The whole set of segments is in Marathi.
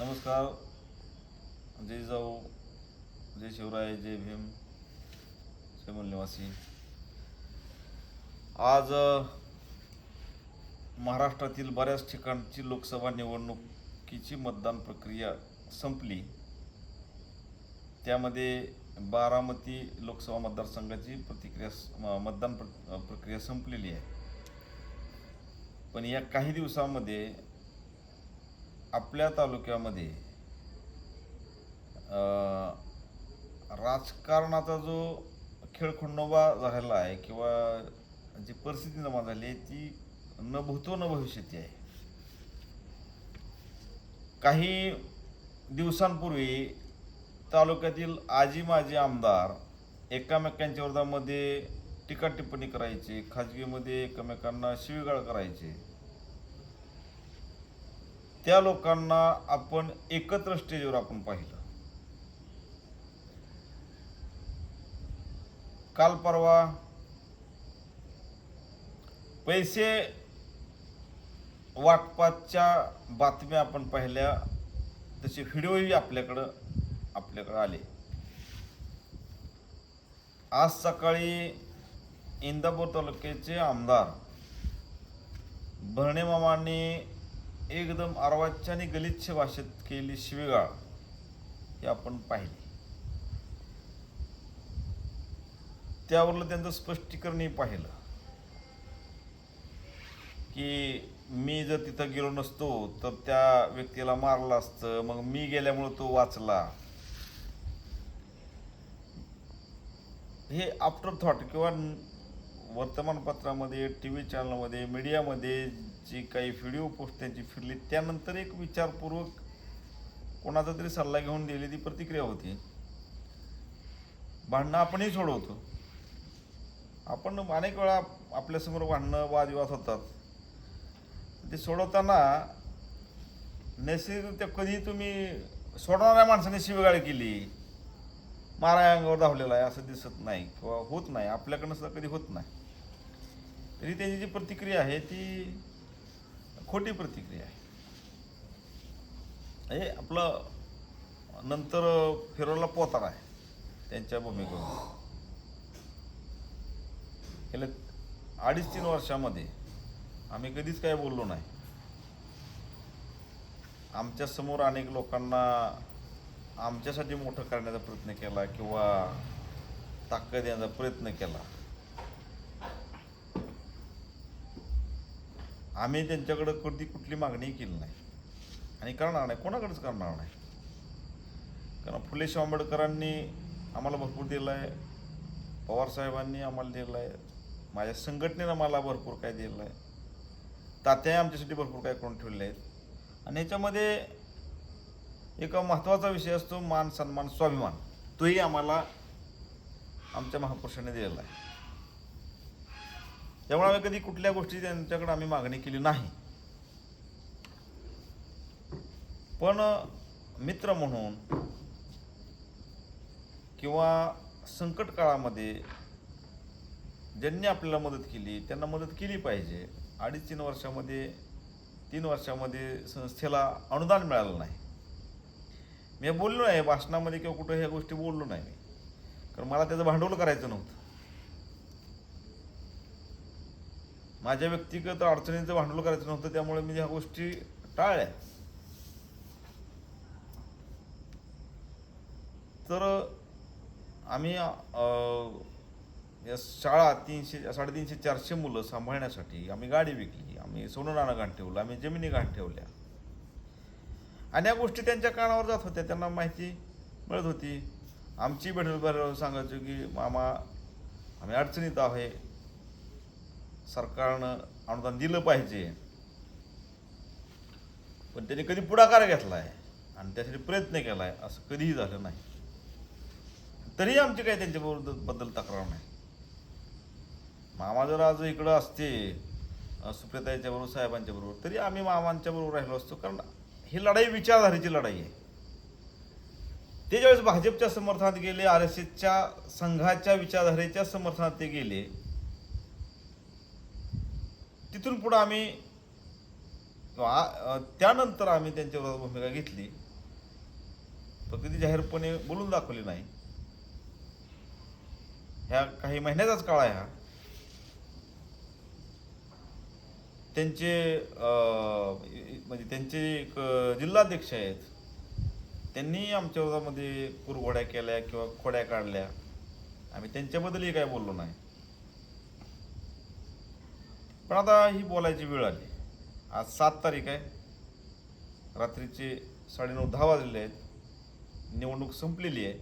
नमस्कार. जय जाऊ. जय शिवराय जय भीम श्रीमल निवासी आज महाराष्ट्रातील बऱ्याच ठिकाणची लोकसभा निवडणुकीची मतदान प्रक्रिया संपली. त्यामध्ये बारामती लोकसभा मतदारसंघाची प्रतिक्रिया मतदान प्र प्रक्रिया संपलेली आहे. पण या काही दिवसामध्ये आपल्या तालुक्यामध्ये राजकारणाचा जो खेळखंडोबा झालेला आहे किंवा जी परिस्थिती निर्माण झाली आहे ती न भूतो न भविष्यती आहे. काही दिवसांपूर्वी तालुक्यातील आजी माजी आमदार एकामेकांच्या विरोधामध्ये टीका टिप्पणी करायचे खाजगीमध्ये एकमेकांना शिवीगाळ करायचे त्या लोकांना आपण एकत्र स्टेजवर आपण पाहिलं. काल परवा पैसे वाटपाच्या बातम्या आपण पाहिल्या तसे व्हिडिओही आपल्याकडं आपल्याकडं आले. आज सकाळी इंदापूर तालुक्याचे आमदार भरणे मामांनी एकदम अर्वाच्य आणि गलिच्छ भाषेत केली शिवेगाळ हे आपण पाहिले. त्यावरलं त्यांचं स्पष्टीकरणही पाहिलं. की मी जर तिथं गेलो नसतो तर त्या व्यक्तीला मारलं असतं मग मी गेल्यामुळं तो वाचला. हे आफ्टर थॉट किंवा वर्तमानपत्रामध्ये टी व्ही चॅनलमध्ये मीडियामध्ये जी काही व्हिडिओ पोस्ट त्यांची फिरली त्यानंतर एक विचारपूर्वक कोणाचा तरी सल्ला घेऊन दिलेली ती प्रतिक्रिया होती. भांडणं आपणही सोडवतो. आपण अनेक वेळा आपल्यासमोर भांडणं वादविवाद होतात. ते सोडवताना नैसर्गिकरित्या कधी तुम्ही सोडणाऱ्या माणसाने शिवगाळ केली मारा अंगावर धावलेला आहे असं दिसत नाही किंवा होत नाही आपल्याकडनं सुद्धा कधी होत नाही. तरी त्याची जी प्रतिक्रिया आहे ती खोटी प्रतिक्रिया आहे. हे आपलं नंतर फिरवला पोतार आहे त्यांच्या भूमिकेवर. गेल्या अडीच तीन वर्षामध्ये आम्ही कधीच काय बोललो नाही. आमच्यासमोर अनेक लोकांना आमच्यासाठी मोठं करण्याचा प्रयत्न केला किंवा ताकद देण्याचा प्रयत्न केला. आम्ही त्यांच्याकडं कधी कुठली मागणी केली नाही. आणि करणार नाही. कोणाकडेच करणार नाही. कारण फुले आंबेडकरांनी आम्हाला भरपूर दिलं आहे पवारसाहेबांनी आम्हाला दिलं आहे माझ्या संघटनेनं मला भरपूर काय दिलं आहे तात्याही आमच्यासाठी भरपूर काय करून ठेवले आहेत. आणि याच्यामध्ये एक महत्त्वाचा विषय असतो मान सन्मान स्वाभिमान. तोही आम्हाला आमच्या महापुरुषांनी दिलेला आहे. त्यामुळे आम्ही कधी कुठल्या गोष्टी त्यांच्याकडे आम्ही मागणी केली नाही. पण मित्र म्हणून किंवा संकट काळामध्ये ज्यांनी आपल्याला मदत केली त्यांना मदत केली पाहिजे. अडीच तीन वर्षामध्ये तीन वर्षामध्ये संस्थेला अनुदान मिळालं नाही. मी बोललो नाही भाषणामध्ये किंवा कुठं ह्या गोष्टी बोललो नाही मी. कारण मला त्याचं भांडवल करायचं नव्हतं. माझ्या व्यक्तिगत अडचणीचं भांडवल करायचं नव्हतं त्यामुळे मी ह्या गोष्टी टाळल्या. तर आम्ही या शाळा तीनशे साडेतीनशे चारशे मुलं सांभाळण्यासाठी आम्ही गाडी विकली आम्ही सोनं नाणं घाण ठेवलं आम्ही जमिनी घाण ठेवल्या. आणि या गोष्टी त्यांच्या कानावर जात होत्या त्यांना माहिती मिळत होती. आमची भेटल सांगायचो की मामा आम्ही अडचणीत आहे सरकारनं अनुदान दिलं पाहिजे. पण त्यांनी कधी पुढाकार घेतला आहे आणि त्यासाठी प्रयत्न केला आहे असं कधीही झालं नाही. तरीही आमची काही त्यांच्याबरोबरबद्दल तक्रार नाही. मामा जर आज इकडं असते सुप्रिता सुप्रियाताईच्या बरोबर साहेबांच्या बरोबर तरी आम्ही मामांच्या बरोबर राहिलो असतो कारण ही लढाई विचारधारेची लढाई आहे. ते ज्यावेळेस भाजपच्या समर्थनात गेले आर एस एसच्या संघाच्या विचारधारेच्या समर्थनात ते गेले तिथून पुढं आम्ही त्यानंतर आम्ही त्यांच्या भूमिका घेतली. फक्त ती जाहीरपणे बोलून दाखवली नाही. ह्या काही महिन्याचाच काळ आहे हा. त्यांचे म्हणजे त्यांचे एक जिल्हाध्यक्ष आहेत. त्यांनी आमच्या विरोधामध्ये कुरघोड्या केल्या किंवा खोड्या काढल्या. आम्ही त्यांच्याबद्दलही काय बोललो नाही. पण आता ही बोलायची वेळ आली. आज सात तारीख आहे. रात्रीचे साडेनऊ दहा वाजलेले आहेत. निवडणूक संपलेली आहे.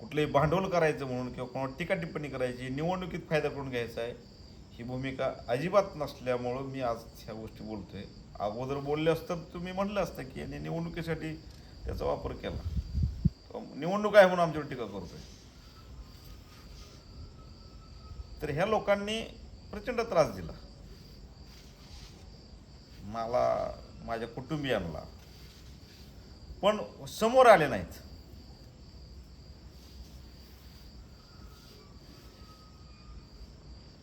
कुठलंही भांडवल करायचं म्हणून किंवा कोणावर टीका टिप्पणी करायची निवडणुकीत फायदा करून घ्यायचा आहे. ही भूमिका अजिबात नसल्यामुळं मी आज ह्या गोष्टी बोलतोय. अगोदर बोलले असतं तर तुम्ही म्हणलं असतं की यांनी निवडणुकीसाठी त्याचा वापर केला. निवडणूक आहे म्हणून आमच्यावर टीका करतोय. तर ह्या लोकांनी प्रचंड त्रास दिला. मला माझ्या कुटुंबियांना. पण समोर आले नाहीत.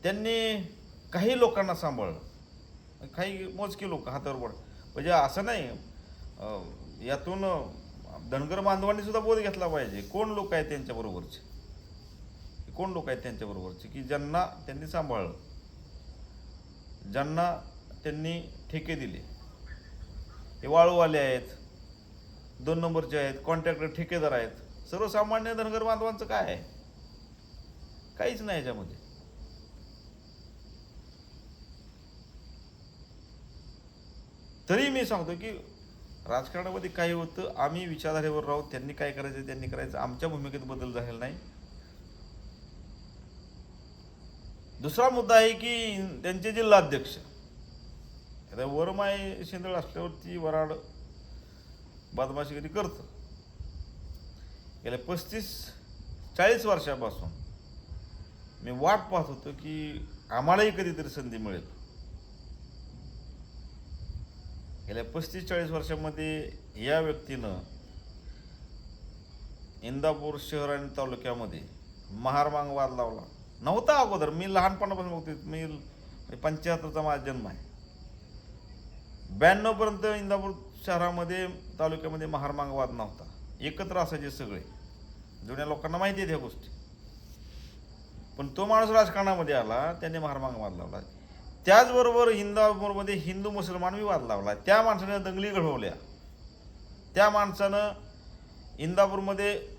त्यांनी काही लोकांना सांभाळलं. काही मोजके लोक हातावर पड म्हणजे असं नाही यातून धनगर बांधवांनी सुद्धा बोध घेतला पाहिजे. कोण लोक आहेत त्यांच्याबरोबरचे कोण लोक आहेत त्यांच्याबरोबरचे की ज्यांना त्यांनी सांभाळलं. ज्यांना त्यांनी ठेके दिले. हे वाळूवाले आहेत दोन नंबरचे आहेत कॉन्ट्रॅक्टर ठेकेदार आहेत. सर्वसामान्य धनगर बांधवांचं काय आहे? काहीच नाही याच्यामध्ये. तरी मी सांगतो की राजकारणामध्ये काही होतं आम्ही विचारधारेवर राहू त्यांनी काय करायचं त्यांनी करायचं आमच्या भूमिकेत बदल झालेला नाही. दुसरा मुद्दा आहे की त्यांचे जिल्हाध्यक्ष. आता वरमाय शेंदळ असल्यावरती वराड कधी करतं? गेल्या पस्तीस चाळीस वर्षापासून मी वाट पाहत होतो की आम्हालाही कधीतरी संधी मिळेल. गेल्या पस्तीस चाळीस वर्षामध्ये या व्यक्तीनं इंदापूर शहर आणि तालुक्यामध्ये महारमांग वाद लावला. नव्हता अगोदर. मी लहानपणापासून बघते मी पंच्याहत्तरचा माझा जन्म आहे. ब्याण्णवपर्यंत इंदापूर शहरामध्ये तालुक्यामध्ये महारमांगवाद नव्हता. एकत्र असायचे सगळे. जुन्या लोकांना माहिती आहेत ह्या गोष्टी. पण तो माणूस राजकारणामध्ये आला त्याने महारमांगवाद लावला. त्याचबरोबर इंदापूरमध्ये हिंदू मुसलमान वाद लावला. त्या माणसाने दंगली घडवल्या. त्या माणसानं इंदापूरमध्ये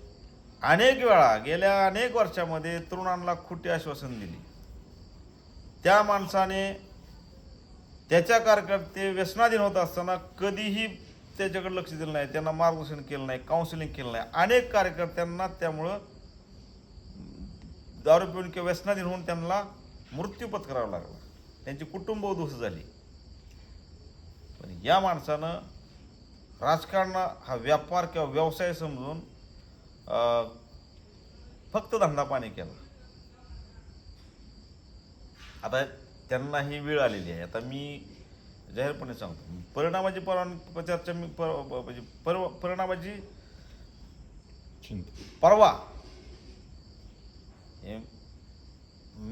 अनेक वेळा गेल्या अनेक वर्षामध्ये तरुणांना खोटी आश्वासन दिली. त्या माणसाने त्याच्या कार्यकर्ते व्यसनाधीन होत असताना कधीही त्याच्याकडे लक्ष दिलं नाही त्यांना मार्गदर्शन केलं नाही काउन्सिलिंग केलं नाही. अनेक कार्यकर्त्यांना त्यामुळं दारू पिऊन किंवा व्यसनाधीन होऊन त्यांना मृत्यू पत्करावा लागला. त्यांची कुटुंब उद्ध्वस्त झाली. पण या माणसानं राजकारण हा व्यापार किंवा व्यवसाय समजून फक्त धंदा पाणी केला. आता त्यांना ही वेळ आलेली आहे. आता मी जाहीरपणे सांगतो परिणामाची परवान चर्चा मी पर म्हणजे परवा परिणामाची परवा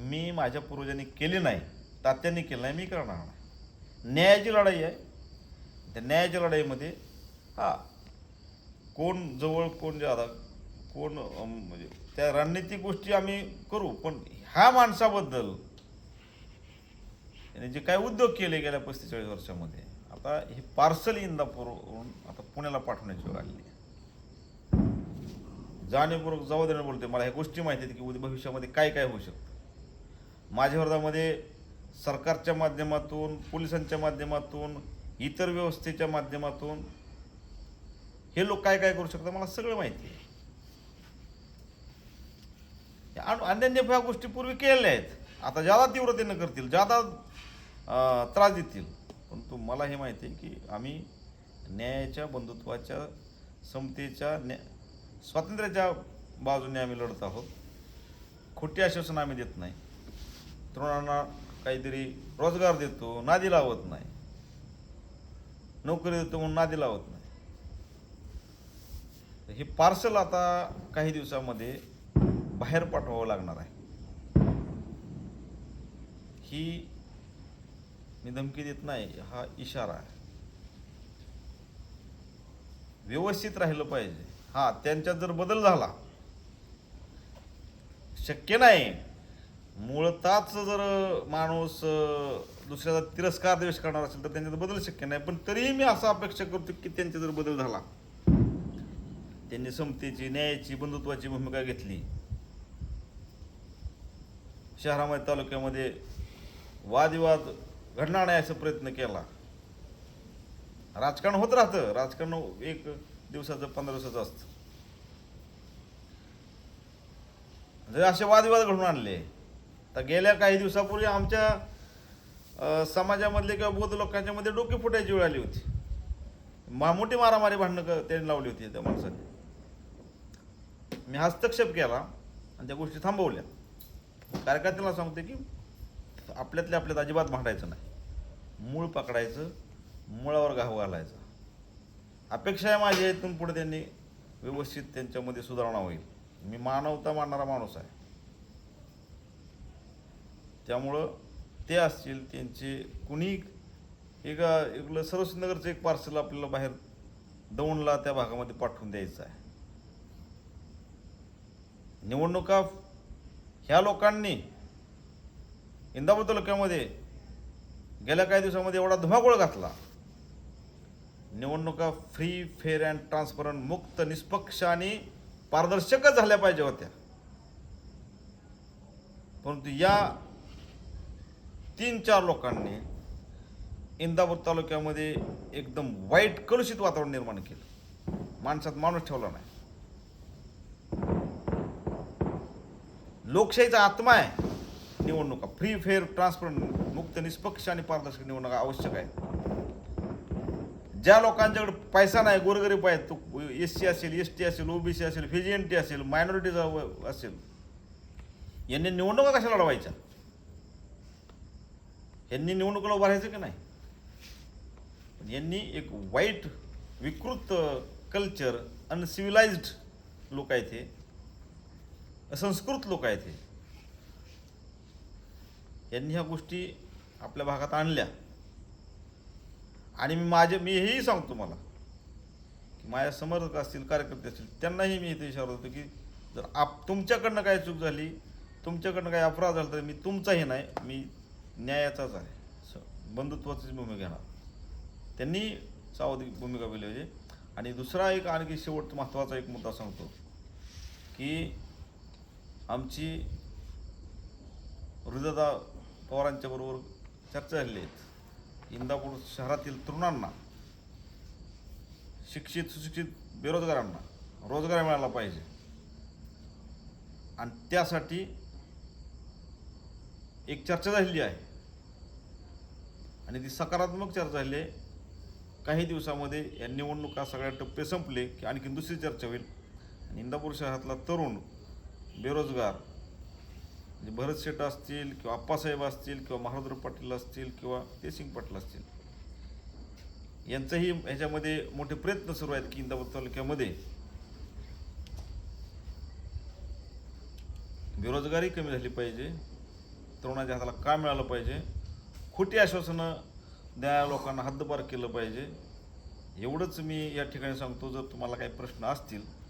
मी माझ्या पूर्वजांनी केली नाही तात्यांनी केलं नाही मी करणार नाही. न्यायाची लढाई आहे. त्या न्यायाच्या लढाईमध्ये हा कोण जवळ कोण जादा कोण म्हणजे त्या रणनीतिक गोष्टी आम्ही करू पण ह्या माणसाबद्दल याने जे काय उद्योग केले गेल्या पस्तीस चाळीस वर्षामध्ये आता हे पार्सल इंदापूरवरून आता पुण्याला पाठवण्याची वेळ आलेली आहे. जाणीवपूर्वक जबाबदारीने बोलते मला ह्या गोष्टी माहिती आहेत की उद्या भविष्यामध्ये काय काय होऊ शकतं. माझ्या वर्धामध्ये सरकारच्या माध्यमातून पोलिसांच्या माध्यमातून इतर व्यवस्थेच्या माध्यमातून हे लोक काय काय करू शकतात मला सगळं माहिती आहे. या अन्यान्य ह्या गोष्टी पूर्वी केलेल्या आहेत. आता ज्यादा तीव्रतेनं करतील ज्यादा त्रास देतील. परंतु मला हे माहिती आहे की आम्ही न्यायाच्या बंधुत्वाच्या समतेच्या न्या स्वातंत्र्याच्या बाजूने आम्ही लढत आहोत. खोटी आश्वासन आम्ही देत नाही. तरुणांना काहीतरी रोजगार देतो नादी लावत नाही. नोकरी देतो म्हणून नादी लावत नाही. हे पार्सल आता काही दिवसामध्ये बाहेर पाठवावं लागणार आहे. ही मी धमकी देत नाही हा इशारा आहे. व्यवस्थित राहिलं पाहिजे. हा त्यांच्यात जर बदल झाला शक्य नाही. मुळताच जर माणूस दुसऱ्याचा तिरस्कार द्वेष करणार असेल तर त्यांच्यात बदल शक्य नाही. पण तरीही मी असं अपेक्षा करतो की त्यांचा जर बदल झाला त्यांनी समतेची न्यायाची बंधुत्वाची भूमिका घेतली शहरामध्ये तालुक्यामध्ये वादविवाद घडणार नाही असा प्रयत्न केला. राजकारण होत राहतं. राजकारण एक दिवसाचं पंधरा दिवसाचं असतं. जर असे वादविवाद घडून आणले तर गेल्या काही दिवसापूर्वी आमच्या समाजामधले किंवा बौद्ध लोकांच्या मध्ये डोके फुटायची वेळ आली होती. मा मोठी मारामारी भांडणं त्यांनी लावली होती त्या माणसाने. मी हस्तक्षेप केला आणि त्या गोष्टी थांबवल्या. कार्यकर्त्याला सांगते की आपल्यातल्या आपल्यात अजिबात भांडायचं नाही. मूळ पकडायचं मुळावर घाव घालायचा. अपेक्षा आहे माझी इथून पुढे त्यांनी व्यवस्थित त्यांच्यामध्ये सुधारणा होईल. मी मानवता मानणारा माणूस आहे. त्यामुळं ते असतील त्यांचे कुणी एक इकडलं सरस्वतीनगरचं एक पार्सल आपल्याला बाहेर दौंडला त्या भागामध्ये पाठवून द्यायचं आहे. निवडणुका ह्या लोकांनी इंदापूर तालुक्यामध्ये गेल्या काही दिवसामध्ये एवढा धुमाकूळ घातला. निवडणुका फ्री फेअर अँड ट्रान्सपरंट मुक्त निष्पक्ष आणि पारदर्शकच झाल्या पाहिजे होत्या. परंतु या तीन चार लोकांनी इंदापूर तालुक्यामध्ये एकदम वाईट कलुषित वातावरण निर्माण केलं. माणसात माणूस ठेवला नाही. लोकशाहीचा आत्मा आहे. निवडणुका फ्री फेअर ट्रान्सपरंट मुक्त निष्पक्ष आणि पारदर्शक निवडणुका आवश्यक आहे ज्या लोकांच्याकडे पैसा नाही गोरगरीब आहेत तो एस सी असेल एस टी असेल ओबीसी असेल व्हिजिएनटी असेल मायनॉरिटीज असेल यांनी निवडणुका कशा लढवायच्या? यांनी निवडणुकीला उभारायचं की नाही? यांनी एक वाईट विकृत कल्चर अनसिव्हिलाइज्ड लोक आहेत हे. संस्कृत लोक आहेत हे. यांनी ह्या गोष्टी आपल्या भागात आणल्या. आणि मी माझे मी हेही सांगतो मला की माझ्या समर्थक असतील कार्यकर्ते असतील त्यांनाही मी इथे विचारत होतो की जर आप तुमच्याकडनं काय चूक झाली तुमच्याकडनं काय अपराध झाला तर मी तुमचाही नाही मी न्यायाचाच आहे. स- बंधुत्वाचीच भूमिका घेणार. त्यांनी सावधी भूमिका केली पाहिजे. आणि दुसरा एक आणखी शेवट महत्त्वाचा एक मुद्दा सांगतो की आमची हृदयदा पवारांच्या बरोबर चर्चा झाली आहेत इंदापूर शहरातील तरुणांना शिक्षित सुशिक्षित बेरोजगारांना रोजगार मिळाला पाहिजे. आणि त्यासाठी एक चर्चा झालेली आहे. आणि ती सकारात्मक चर्चा झाली आहे. काही दिवसामध्ये या निवडणुका सगळ्या टप्पे संपले की आणखी दुसरी चर्चा होईल. आणि इंदापूर शहरातला तरुण बेरोजगार. म्हणजे भरत शेठ असतील किंवा आप्पासाहेब असतील किंवा महारुद्र पाटील असतील किंवा तेसिंग पाटील असतील. यांचंही ह्याच्यामध्ये मोठे प्रयत्न सुरू आहेत की इंदापूर तालुक्यामध्ये. बेरोजगारी कमी झाली पाहिजे. तरुणाच्या हाताला काम मिळालं पाहिजे. खोटी आश्वासनं द्या लोकांना हद्दपार केलं पाहिजे. एवढंच मी या ठिकाणी सांगतो जर तुम्हाला काही प्रश्न असतील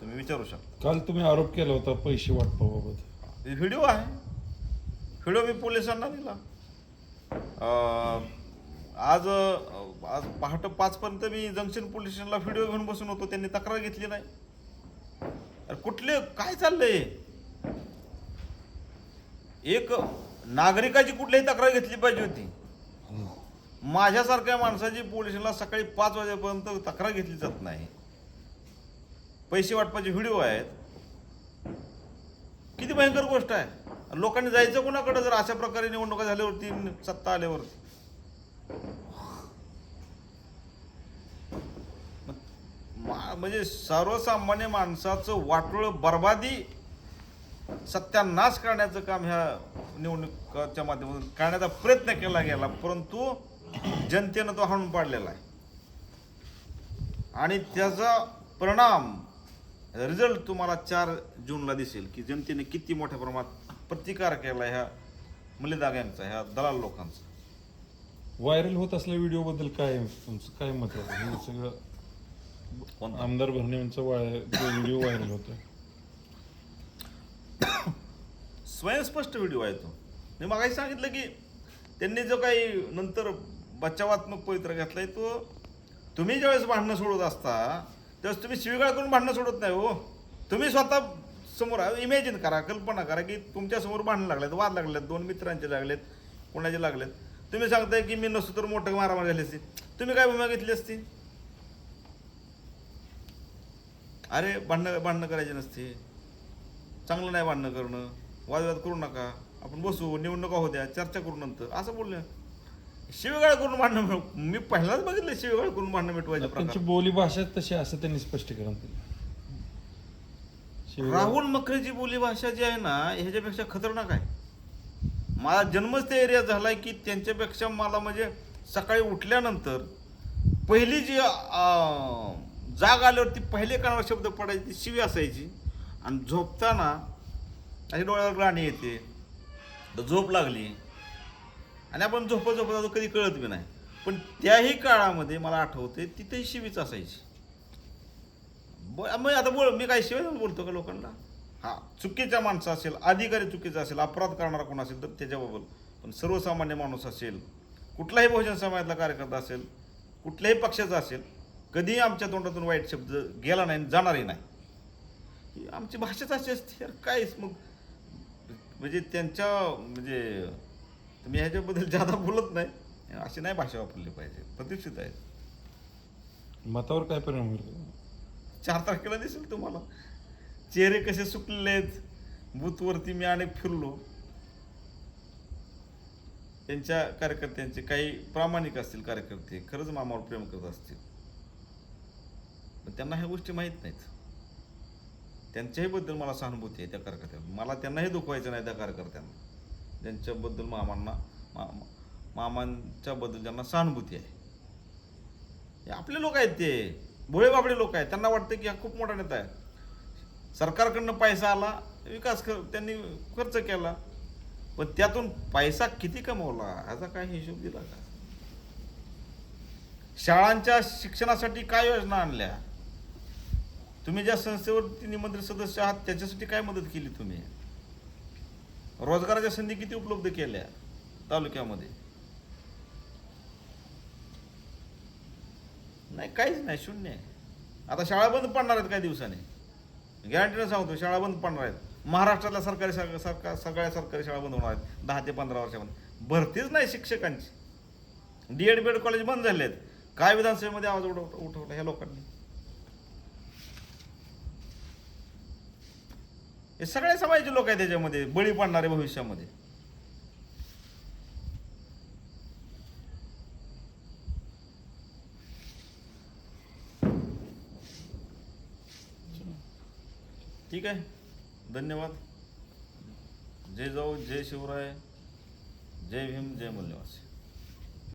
तुम्ही विचारू शकता. काल तुम्ही आरोप केला होता पैसे वाटपाबाबत. ते व्हिडिओ आहे. व्हिडिओ मी पोलिसांना दिला. अं, आज अं, आज पहाटे पाचपर्यंत मी जंक्शन पोलीस स्टेशनला व्हिडिओ घेऊन बसून होतो. त्यांनी तक्रार घेतली नाही. अरे कुठले काय चाललंय? एक नागरिकाची कुठलीही तक्रार घेतली पाहिजे होती. माझ्यासारख्या माणसाची पोलिसांना सकाळी पाच वाजेपर्यंत तक्रार घेतली जात नाही. पैसे वाटपाचे व्हिडिओ आहेत. किती भयंकर गोष्ट आहे. लोकांनी जायचं कोणाकडे? जर अशा प्रकारे निवडणुका झाल्यावरती सत्ता आल्यावरती. म्हणजे सर्वसामान्य माणसाचं वाटोळ बर्बादी सत्यानाश करण्याचं काम ह्या निवडणुकाच्या माध्यमातून करण्याचा प्रयत्न केला गेला परंतु जनतेनं तो हाणून पाडलेला आहे. आणि त्याचा परिणाम रिझल्ट तुम्हाला चार जूनला दिसेल की जनतेने किती मोठ्या प्रमाणात प्रतिकार केला ह्या मलिदा गँगचा ह्या दलाल लोकांचा? व्हायरल होत असलेल्या व्हिडिओ बद्दल काय तुमचं? काय मत आहे? हे सगळं कोणता? आमदार भरणेंचा व्हिडिओ व्हायरल होतोय. स्वयंस्पष्ट व्हिडिओ आहे तो. मी मागाशी सांगितलं की त्यांनी जो काही नंतर बचावात्मक पवित्र घेतलाय तो तुम्ही ज्यावेळेस भांडणं सोडत असता तेव्हा तुम्ही शिवीगाळ करून भांडणं सोडत नाही हो. तुम्ही स्वतः समोर इमॅजिन करा कल्पना करा की तुमच्यासमोर भांडणं लागलेत वाद लागलेत दोन मित्रांचे लागलेत कोणाचे लागलेत. तुम्ही सांगताय की मी नसतो तर मोठं मारामार झाली असती. तुम्ही काय भूमिका घेतली असती? अरे भांडणं भांडणं करायची नसते. चांगलं नाही भांडणं करणं. वादविवाद करू नका. आपण बसू निवडणुका होत्या चर्चा करू नंतर. असं बोललं शिवेगाळ करून भांडणं मी पहिलाच बघितलं शिवेगाळ करून भांडणं मिटवायचं त्यांची प्रकार. बोली भाषा तशी असं त्यांनी स्पष्टीकरण दिलं शिवाय- राहुल मकरेची बोली भाषा जी आहे ना ह्याच्यापेक्षा खतरनाक आहे. मला जन्मच त्या एरियात झालाय की त्यांच्यापेक्षा मला म्हणजे सकाळी उठल्यानंतर पहिली जी अं, जाग आल्यावरती पहिले कानावर शब्द पडायची ती शिवी असायची. आणि झोपताना अशी डोळ्यावर ग्लाणी येते. तर झोप लागली. आणि आपण झोपत झोपत जातो कधी कळत बी नाही. पण त्याही काळामध्ये मला आठवते तिथेही शिवीच असायची. ब- मग आता बोल मी काय शिवाय बोलतो का लोकांना? हा चुकीच्या माणसं असेल अधिकारी चुकीचा असेल अपराध करणारा कोण असेल तर त्याच्याबद्दल पण सर्वसामान्य माणूस असेल कुठलाही बहुजन समाजातला कार्यकर्ता असेल कुठल्याही पक्षाचा असेल कधीही आमच्या तोंडातून वाईट शब्द गेला नाही आणि जाणारही नाही. ही आमची भाषाच अशी असते यार कायच मग. म्हणजे त्यांच्या म्हणजे मी ह्याच्याबद्दल जादा बोलत नाही अशी नाही भाषा वापरली पाहिजे. प्रतिष्ठित आहे. मतावर काय परिणाम होईल? चार तारखेला दिसेल तुम्हाला. चेहरे कसे सुकलेले आहेत बूथवरती मी अनेक फिरलो. त्यांच्या कार्यकर्त्यांचे काही प्रामाणिक असतील कार्यकर्ते खरंच मामावर प्रेम करत असतील. पण त्यांना ह्या गोष्टी माहीत नाहीत. त्यांच्याही बद्दल मला सहानुभूती आहे त्या कार्यकर्त्यांना. मला त्यांनाही दुखवायचं नाही त्या कार्यकर्त्यांना. ज्यांच्याबद्दल मामांना मा- मामांच्याबद्दल ज्यांना सहानुभूती आहे. हे आपले लोक आहेत ते. भोळे बाबडे लोक आहेत. त्यांना वाटतं की हा खूप मोठा नेता आहे. सरकारकडनं पैसा आला विकास कर त्यांनी खर्च केला. पण त्यातून पैसा किती कमवला ह्याचा काय हिशोब दिला का? शाळांच्या शिक्षणासाठी काय योजना आणल्या? तुम्ही ज्या संस्थेवरती निमंत्रित सदस्य आहात त्याच्यासाठी काय मदत केली तुम्ही? रोजगाराच्या संधी किती उपलब्ध केल्या तालुक्यामध्ये? नाही काहीच नाही शून्य आहे. आता शाळा बंद पडणार आहेत काही दिवसांनी. गॅरंटीनं सांगतो शाळा बंद पडणार आहेत. महाराष्ट्रातल्या सरकारी शाळा सरकार सगळ्या सरकारी शाळा बंद होणार आहेत दहा ते पंधरा वर्षामध्ये. भरतीच नाही शिक्षकांची. D Ed B Ed college बंद झाले आहेत. काय विधानसभेमध्ये आवाज उठव उठवला ह्या लोकांनी? हे सगळे समाजाचे लोक आहेत त्याच्यामध्ये बळी पडणारे भविष्यामध्ये. ठीक आहे. धन्यवाद. जय जाऊ जय शिवराय. जय भीम जय मूल्यवासी